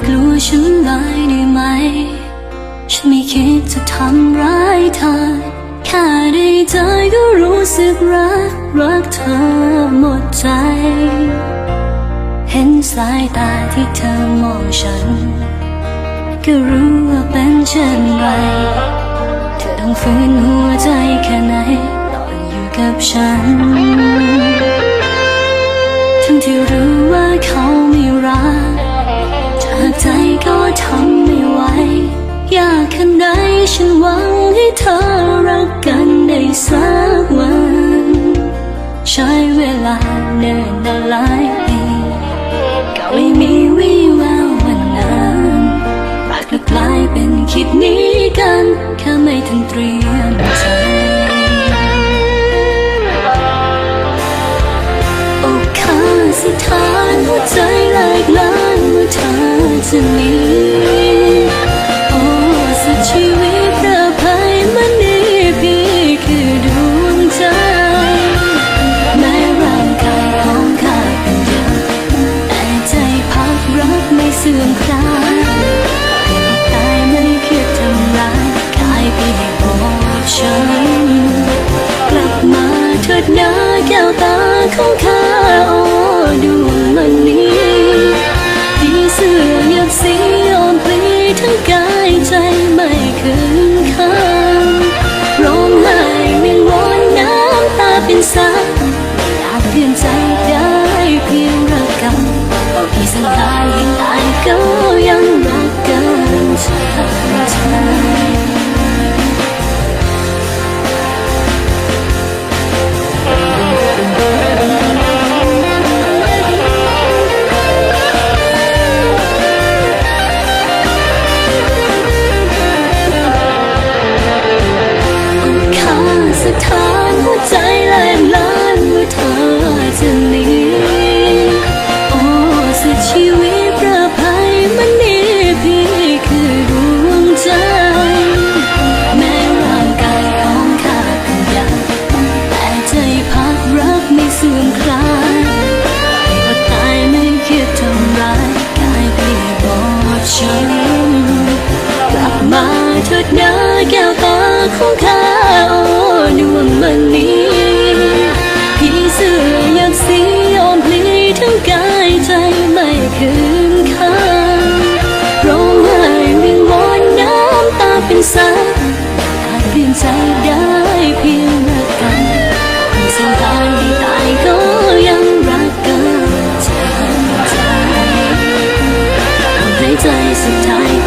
กลัวฉันเลยไดไหม ฉันไม่คิดจะทำร้ายเธอ แค่ได้เจอก็รู้สึกรัก รักเธอหมดใจ เห็นสายตาที่เธอมองฉัน ก็รู้ว่าเป็นเช่นไร เธอต้องฝืนหัวใจแค่ไหนตอนอยู่กับฉัน ทั้งที่รู้ว่าเขาไม่รัก ก็ทำไม่ไหว อยากแค่ไหนฉันหวังให้เธอรักกันได้สักวัน ใช้เวลาเนิ่นนานหลายปีก็ไม่มีวี่แวววันนั้นรักและกลายเป็นคิดหนี้กันแค่ไม่ทันเตรียมใจอกข้าสิทานหัวใจแหลกล้านเมื่อเธอจะห สื่อมคลายให้ตายไม่คิดทำร้ายกายพี่บอกฉัน กลับมาเถิดนะแก้วตาของข้าโอ้ดวงมันนี้ดีเสื้อหยับสีอ่อนพลีทั้งกายใจไม่คืนค่าร้องไห้วิงวอนน้ำตาเป็นสาย ถานหัวใจแหลมล้านเมื่อเธอจะหนีโอ้สุดชีวิตประภัยมันนี้พี่คือดวงใจ แม้ร่างกายของข้าเป็นยาแต่ใจพักรักไม่เสื่อมคลายให้อดตายไม่คิดทำร้ายกายพี่บอบช้ำกลับมาเถิดนะแก้วตาของข้า ดวงมันนี้พี่เสื้ออยากสีอ่อนพลีทั้งกายใจไม่คืนค่าร้องไห้วิงวอนน้ำตาเป็นสาอาจเปลี่ยนใจได้เพียงรักกันสัมพันธ์ที่ตายก็ยังรักกันใจใจสุดท้าย